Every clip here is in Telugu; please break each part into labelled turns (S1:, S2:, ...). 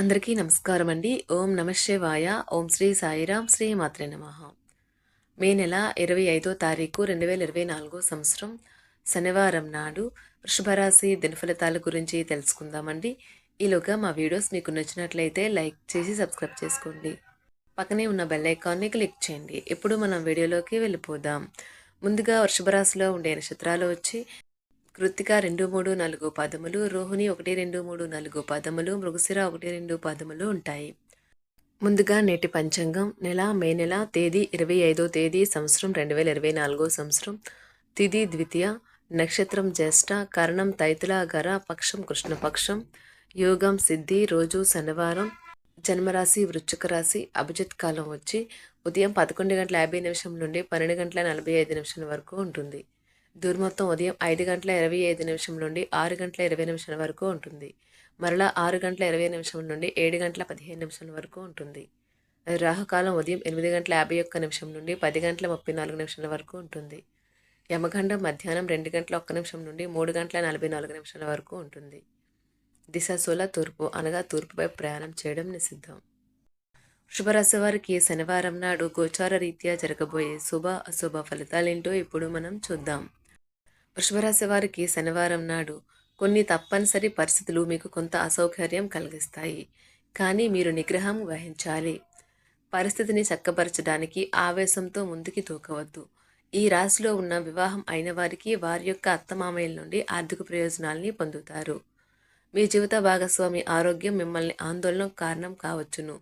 S1: అందరికీ నమస్కారం అండి. ఓం నమ శివాయ. ఓం శ్రీ సాయిరాం శ్రీ మాత్రే నమ. మే నెల ఇరవై ఐదో తారీఖు రెండు వేల ఇరవై నాలుగో సంవత్సరం శనివారం నాడు వృషభరాశి దినఫలితాల గురించి తెలుసుకుందామండి. ఈలోగా మా వీడియోస్ మీకు నచ్చినట్లయితే లైక్ చేసి సబ్స్క్రైబ్ చేసుకోండి. పక్కనే ఉన్న బెల్ ఐకాన్ని క్లిక్ చేయండి. ఇప్పుడు మనం వీడియోలోకి వెళ్ళిపోదాం. ముందుగా వృషభరాశిలో ఉండే నక్షత్రాలు వచ్చి కృత్తిక రెండు మూడు నాలుగు పదములు రోహిణి ఒకటి రెండు మూడు నాలుగు పదములు మృగశిర ఒకటి రెండు పదములు ఉంటాయి. ముందుగా నేటి పంచాంగం. నెల మే నెల తేదీ ఇరవై ఐదో తేదీ సంవత్సరం రెండు వేల ఇరవై నాలుగో సంవత్సరం. తిది ద్వితీయ నక్షత్రం జ్యేష్ఠ కరణం తైతుల గర పక్షం కృష్ణపక్షం యోగం సిద్ధి రోజు శనివారం జన్మరాశి వృశ్చిక రాశి అభిజిత్ కాలం వచ్చి ఉదయం పదకొండు గంటల యాభై నిమిషం నుండి పన్నెండు గంటల నలభై ఐదు నిమిషాల వరకు ఉంటుంది. దుర్మొత్తం ఉదయం ఐదు గంటల ఇరవై ఐదు నిమిషం నుండి ఆరు గంటల ఇరవై నిమిషాల వరకు ఉంటుంది. మరలా ఆరు గంటల ఇరవై నిమిషం నుండి ఏడు గంటల పదిహేను నిమిషాల వరకు ఉంటుంది. రాహుకాలం ఉదయం ఎనిమిది గంటల యాభై ఒక్క నిమిషం నుండి పది గంటల ముప్పై నాలుగు నిమిషాల వరకు ఉంటుంది. యమగండం మధ్యాహ్నం రెండు గంటల ఒక్క నిమిషం నుండి మూడు గంటల నలభై నాలుగు నిమిషాల వరకు ఉంటుంది. దిశాశూల తూర్పు అనగా తూర్పుపై ప్రయాణం చేయడం నిషిద్ధం. శుభరాశి వారికి శనివారం నాడు గోచార రీత్యా జరగబోయే శుభ అశుభ ఫలితాలేంటో ఇప్పుడు మనం చూద్దాం. వృషభరాశి వారికి శనివారం నాడు కొన్ని తప్పనిసరి పరిస్థితులు మీకు కొంత అసౌకర్యం కలిగిస్తాయి. కానీ మీరు నిగ్రహం వహించాలి. పరిస్థితిని చక్కపరచడానికి ఆవేశంతో ముందుకి తూకవద్దు. ఈ రాశిలో ఉన్న వివాహం అయిన వారికి వారి యొక్క అత్తమామయ్యల నుండి ఆర్థిక ప్రయోజనాల్ని పొందుతారు. మీ జీవిత భాగస్వామి ఆరోగ్యం మిమ్మల్ని ఆందోళనకు కారణం కావచ్చును.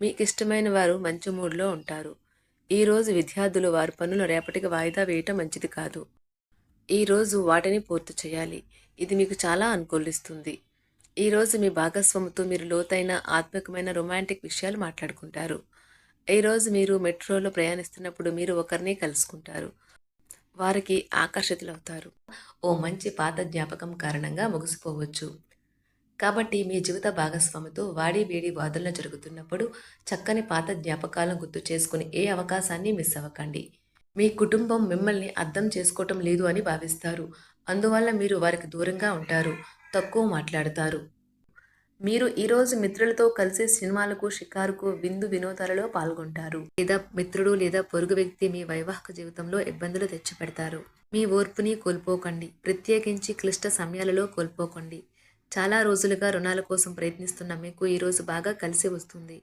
S1: మీకు ఇష్టమైన వారు మంచి మూడ్లో ఉంటారు. ఈరోజు విద్యార్థులు వారి పనులు రేపటికి వాయిదా వేయటం మంచిది కాదు. ఈరోజు వాటిని పూర్తి చేయాలి. ఇది మీకు చాలా అనుకూలిస్తుంది. ఈరోజు మీ భాగస్వామితో మీరు లోతైన ఆత్మికమైన రొమాంటిక్ విషయాలు మాట్లాడుకుంటారు. ఈరోజు మీరు మెట్రోలో ప్రయాణిస్తున్నప్పుడు మీరు ఒకరిని కలుసుకుంటారు. వారికి ఆకర్షితులవుతారు. ఓ మంచి పాత జ్ఞాపకం కారణంగా ముగిసిపోవచ్చు. కాబట్టి మీ జీవిత భాగస్వామితో వాడి వేడి వాదనలు జరుగుతున్నప్పుడు చక్కని పాత జ్ఞాపకాలను గుర్తు చేసుకుని ఏ అవకాశాన్ని మిస్ అవ్వకండి. మీ కుటుంబం మిమ్మల్ని అర్థం చేసుకోవటం లేదు అని భావిస్తారు. అందువల్ల మీరు వారికి దూరంగా ఉంటారు తక్కువ మాట్లాడతారు. మీరు ఈరోజు మిత్రులతో కలిసి సినిమాలకు షికారుకు విందు వినోదాలలో పాల్గొంటారు. లేదా మిత్రుడు లేదా పొరుగు వ్యక్తి మీ వైవాహిక జీవితంలో ఇబ్బందులు తెచ్చిపెడతారు. మీ ఓర్పుని కోల్పోకండి. ప్రత్యేకించి క్లిష్ట సమయాలలో కోల్పోకండి. చాలా రోజులుగా రుణాల కోసం ప్రయత్నిస్తున్న మీకు ఈరోజు బాగా కలిసి వస్తుంది.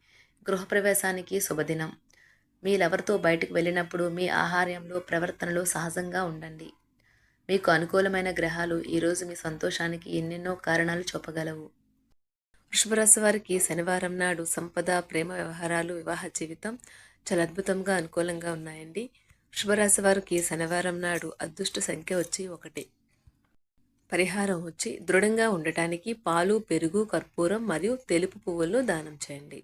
S1: గృహప్రవేశానికి శుభదినం. మీ లవర్తో బయటకు వెళ్ళినప్పుడు మీ ఆహార్యంలో ప్రవర్తనలో సహజంగా ఉండండి. మీకు అనుకూలమైన గ్రహాలు ఈరోజు మీ సంతోషానికి ఎన్నెన్నో కారణాలు చూపగలవు. వృషభరాశి వారికి శనివారం నాడు సంపద ప్రేమ వ్యవహారాలు వివాహ జీవితం చాలా అద్భుతంగా అనుకూలంగా ఉన్నాయండి. వృషభరాశి వారికి శనివారం నాడు అదృష్ట సంఖ్య వచ్చి ఒకటి. పరిహారం వచ్చి దృఢంగా ఉండటానికి పాలు పెరుగు కర్పూరం మరియు తెలుపు పువ్వులను దానం చేయండి.